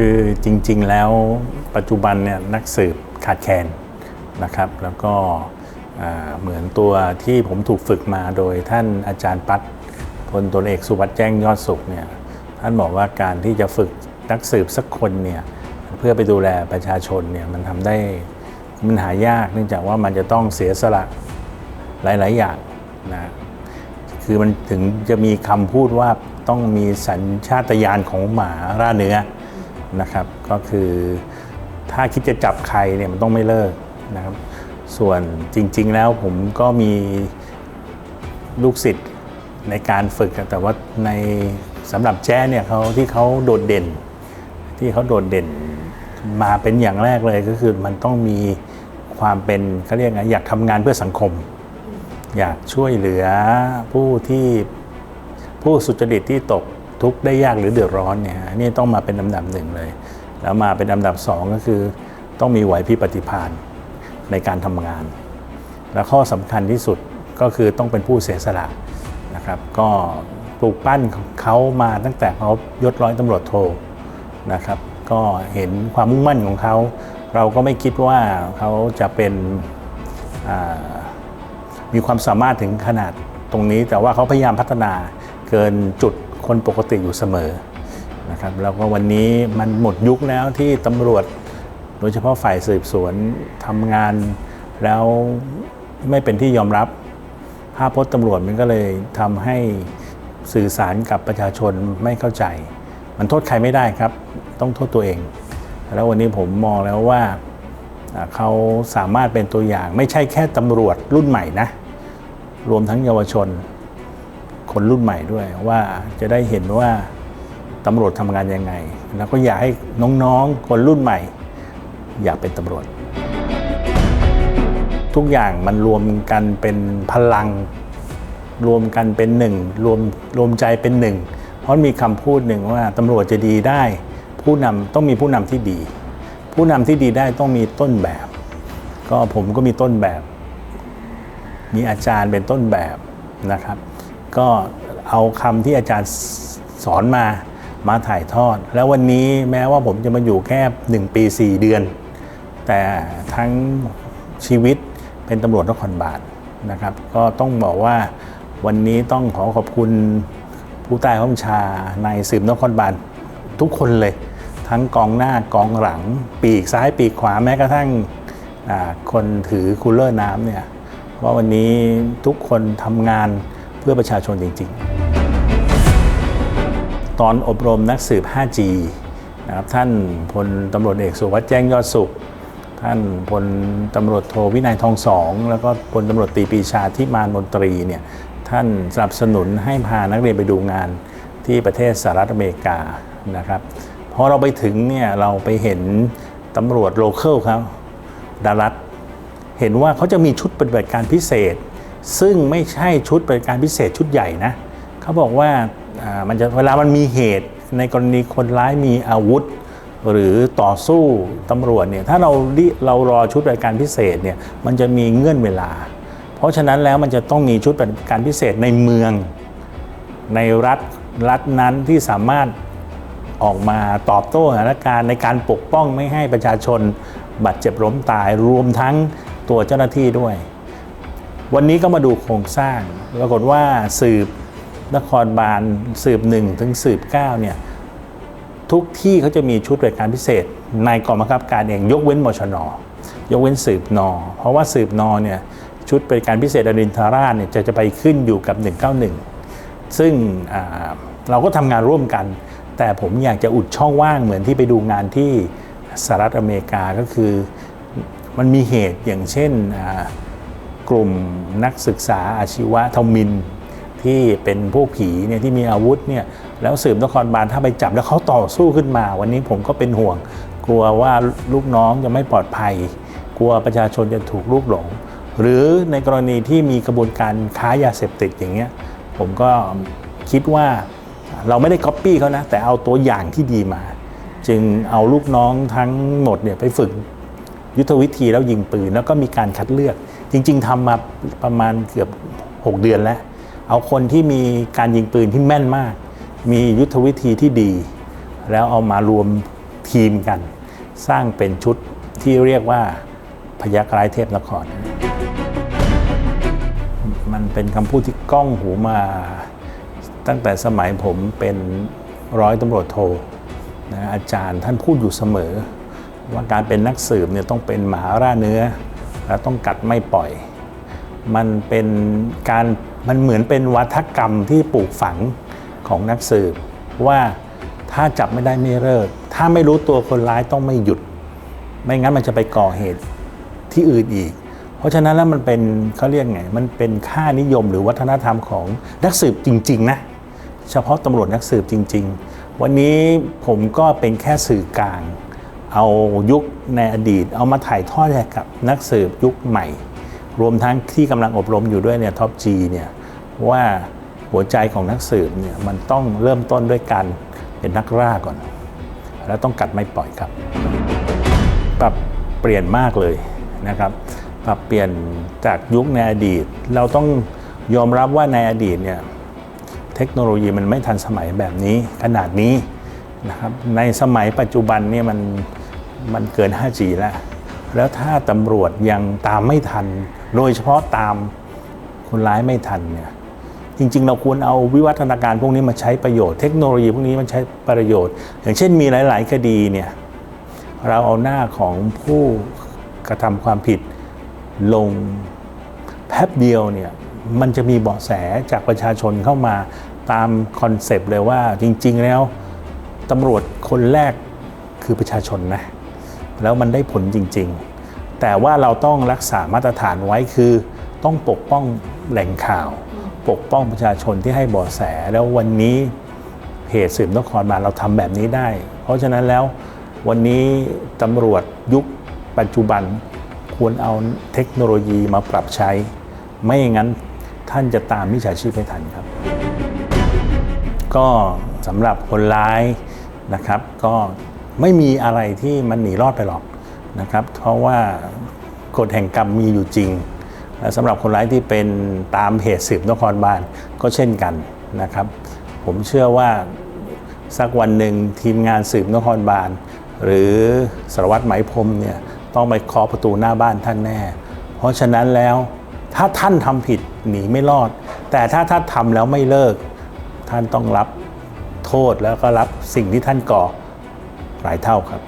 คือจริงๆแล้วปัจจุบันเนี่ยนักสืบขาดแคลนนะครับ แล้วก็เหมือนตัวที่ผมถูกฝึกมาโดยท่านอาจารย์ปัดพลตนเอกสุวัสด์แจ้งยอดสุขเนี่ยท่านบอกว่าการที่จะฝึกนักสืบสักคนเนี่ยเพื่อไปดูแลประชาชนเนี่ยมันทำได้มันหายากเนื่องจากว่ามันจะต้องเสียสละหลาย ๆ อย่างนะคือมันถึงจะมีคำพูดว่าต้องมีสัญชาตญาณของหมาร่าเนื้อ นะครับ ก็คือถ้าคิดจะจับใครเนี่ยมันต้องไม่เลิกนะครับ ส่วนจริง ๆ แล้วผมก็มีลูกศิษย์ในการฝึก แต่ว่าในสำหรับแจ้เนี่ยเขาที่เขาโดดเด่น ที่เขาโดดเด่นมาเป็นอย่างแรกเลยก็คือมันต้องมีความเป็นเขาเรียกไงอยากทำงานเพื่อสังคม อยากช่วยเหลือผู้ที่ผู้สุจริตที่ตก ทุกข์ได้ยากหรือเดือดร้อนเนี่ยนี่ต้องมาเป็นลำดับหนึ่งเลย แล้วมาเป็นลำดับสองก็คือต้องมีไหวพริบปฏิภาณในการทำงาน และข้อสำคัญที่สุดก็คือต้องเป็นผู้เสียสละนะครับ ก็ปลูกปั้นเขามาตั้งแต่เขายศร้อยตำรวจโทนะครับ ก็เห็นความมุ่งมั่นของเขา เราก็ไม่คิดว่าเขาจะเป็นมีความสามารถถึงขนาดตรงนี้ แต่ว่าเขาพยายามพัฒนาเกินจุด คนปกติอยู่เสมอนะครับแล้วก็วันนี้มันหมดยุคแล้วที่ตำรวจ โดยเฉพาะฝ่ายสืบสวนทำงาน แล้วไม่เป็นที่ยอมรับ ภาพพจน์ตำรวจมันก็เลยทำให้สื่อสารกับประชาชนไม่เข้าใจ มันโทษใครไม่ได้ครับ ต้องโทษตัวเอง แล้ววันนี้ผมมองแล้วว่าเขาสามารถเป็นตัวอย่างไม่ใช่แค่ตำรวจรุ่นใหม่นะ รวมทั้งเยาวชน คนรุ่นใหม่ด้วยว่าจะได้เห็นว่าตำรวจทำงานยังไง แล้วก็อยากให้น้องๆ คนรุ่นใหม่ อยากเป็นตำรวจ ทุกอย่างมันรวมกันเป็นพลัง รวมกันเป็นหนึ่งรวมรวมใจเป็นหนึ่ง เพราะมีคำพูดหนึ่งว่าตำรวจจะดีได้ ผู้นำต้องมีผู้นำที่ดี ผู้นำที่ดีได้ต้องมีต้นแบบ ก็ผมก็มีต้นแบบ มีอาจารย์เป็นต้นแบบนะครับ ก็เอาคำที่อาจารย์สอนมามาถ่ายทอด แล้ววันนี้แม้ว่าผมจะมาอยู่แค่ 1 ปี 4 เดือน แต่ทั้งชีวิตเป็นตำรวจนครบาลนะครับ ก็ต้องบอกว่าวันนี้ต้องขอขอบคุณผู้ใต้ข้าบัญชาในสืบนครบาลทุกคนเลย ทั้งกองหน้ากองหลัง ปีกซ้ายปีกขวาแม้กระทั่งคนถือคูลเลอร์น้ำเนี่ยว่าวันนี้ทุกคนทำงาน พื่อประชาชนจริง ๆ ตอนอบรมนักสืบ 5G นะครับท่านพลตำรวจเอกสุวัสด์แจ้งยอดสุข ท่านพลตำรวจโทวินัยทองสอง แล้วก็พลตำรวจตีปีชาที่มานมนตรีเนี่ยท่านสนับสนุนให้พานักเรียนไปดูงานที่ประเทศสหรัฐอเมริกานะครับพอเราไปถึงเนี่ยเราไปเห็นตำรวจโลเคอลครับดารัตเห็นว่าเขาจะมีชุดปฏิบัติการพิเศษ ซึ่งไม่ใช่ชุดปฏิบัติการพิเศษชุดใหญ่นะเขาบอกว่ามันจะเวลามันมีเหตุในกรณีคนร้ายมีอาวุธ หรือต่อสู้ตำรวจเนี่ยถ้าเราริเรารอชุดปฏิบัติการพิเศษเนี่ยมันจะมีเงื่อนเวลา เพราะฉะนั้นแล้วมันจะต้องมีชุดปฏิบัติการพิเศษในเมืองในรัฐรัฐนั้นที่สามารถออกมาตอบโต้สถานการณ์ในการปกป้องไม่ให้ประชาชนบาดเจ็บล้มตายรวมทั้งตัวเจ้าหน้าที่ด้วย วันนี้ก็มาดูโครงสร้างปรากฏว่าสืบนครบาลสืบหนึ่งถึงสืบเก้าเนี่ยทุกที่เขาจะมีชุดบริการพิเศษ ในกองบังคับการเองยกเว้นมชนยกเว้นสืบนอ เพราะว่าสืบนอเนี่ยชุดบริการพิเศษอรินทราชเนี่ยจะจะไปขึ้นอยู่กับ 191 ซึ่งอ่าเราก็ทำงานร่วมกัน แต่ผมอยากจะอุดช่องว่างเหมือนที่ไปดูงานที่สหรัฐอเมริกาก็คือมันมีเหตุอย่างเช่นอ กลุ่มนักศึกษาอาชีวะทมิน ที่เป็นพวกผีเนี่ยที่มีอาวุธเนี่ยแล้วสืบนครบาลถ้าไปจับแล้วเขาต่อสู้ขึ้นมา วันนี้ผมก็เป็นห่วง กลัวว่าลูกน้องจะไม่ปลอดภัย กลัวประชาชนจะถูกลูกหลง หรือในกรณีที่มีกระบวนการค้ายาเสพติดอย่างเงี้ยผมก็คิดว่าเราไม่ได้ก๊อปปี้เขานะ แต่เอาตัวอย่างที่ดีมา จึงเอาลูกน้องทั้งหมดเนี่ยไปฝึกยุทธวิธีแล้วยิงปืน แล้วก็มีการคัดเลือก จริง ๆทำมาประมาณเกือบ 6 เดือนแล้ว เอาคนที่มีการยิงปืนที่แม่นมาก มียุทธวิธีที่ดี แล้วเอามารวมทีมกัน สร้างเป็นชุดที่เรียกว่าพยักร้ายเทพนคร มันเป็นคำพูดที่ก้องหูมา ตั้งแต่สมัยผมเป็นร้อยตำรวจโทนะอาจารย์ท่านพูดอยู่เสมอ ว่าการเป็นนักสืบเนี่ยต้องเป็นหมาร่าเนื้อ และต้องกัดไม่ปล่อย มันเป็นการมันเหมือนเป็นวัฒกรรมที่ปลูกฝังของนักสืบ ว่าถ้าจับไม่ได้ไม่เลิก ถ้าไม่รู้ตัวคนร้ายต้องไม่หยุด ไม่งั้นมันจะไปก่อเหตุที่อื่นอีก เพราะฉะนั้นแล้วมันเป็นเขาเรียกไง มันเป็นค่านิยมหรือวัฒนธรรมของนักสืบจริง ๆ นะ เฉพาะตำรวจนักสืบจริง ๆ วันนี้ผมก็เป็นแค่สื่อกลาง เอายุคในอดีต เอามาถ่ายทอดให้กับนักสืบยุคใหม่ รวมทั้งที่กำลังอบรมอยู่ด้วยเนี่ยท็อปจีเนี่ยว่าหัวใจของนักสืบเนี่ยมันต้องเริ่มต้นด้วยการเป็นนักล่าก่อน แล้วต้องกัดไม่ปล่อยครับปรับเปลี่ยนมากเลยนะครับปรับเปลี่ยนจากยุคในอดีต เราต้องยอมรับว่าในอดีตเนี่ยเทคโนโลยีมันไม่ทันสมัยแบบนี้ขนาดนี้นะครับในสมัยปัจจุบันเนี่ยมัน มันเกิน 5G แล้ว แล้วถ้าตำรวจยังตามไม่ทัน โดยเฉพาะตามคนร้ายไม่ทันเนี่ยจริง ๆ เราควรเอาวิวัฒนาการพวกนี้มาใช้ประโยชน์เทคโนโลยีพวกนี้มันใช้ประโยชน์ อย่างเช่นมีหลาย ๆ คดีเนี่ยเราเอาหน้าของผู้กระทำความผิดลงแป๊บเดียวเนี่ยมันจะมีเบาะแสจากประชาชนเข้ามาตามคอนเซปต์เลยว่าจริง ๆ แล้วตำรวจคนแรกคือประชาชนนะ แล้วมันได้ผลจริง ๆ แต่ว่าเราต้องรักษามาตรฐานไว้คือต้องปกป้องแหล่งข่าว ปกป้องประชาชนที่ให้บาะแส แล้ววันนี้เพจสืบนครบาลเราทำแบบนี้ได้ เพราะฉะนั้นแล้ววันนี้ตำรวจยุคปัจจุบันควรเอาเทคโนโลยีมาปรับใช้ ไม่อย่างนั้นท่านจะตามมิจฉาชีพไม่ทันครับ ก็สำหรับคนร้ายนะครับ ก็ ไม่มีอะไรที่มันหนีรอดไปหรอกนะครับ เพราะว่ากฎแห่งกรรมมีอยู่จริงและสำหรับคนร้ายที่เป็นตามเพจสืบนครบาลก็เช่นกันนะครับ ผมเชื่อว่าสักวันหนึ่งทีมงานสืบนครบาลหรือสารวัตรไหมพรมเนี่ยต้องไปเคาะประตูหน้าบ้านท่านแน่ เพราะฉะนั้นแล้วถ้าท่านทำผิดหนีไม่รอด แต่ถ้าท่านทำแล้วไม่เลิก ท่านต้องรับโทษแล้วก็รับสิ่งที่ท่านก่อ ลายเท่าครับ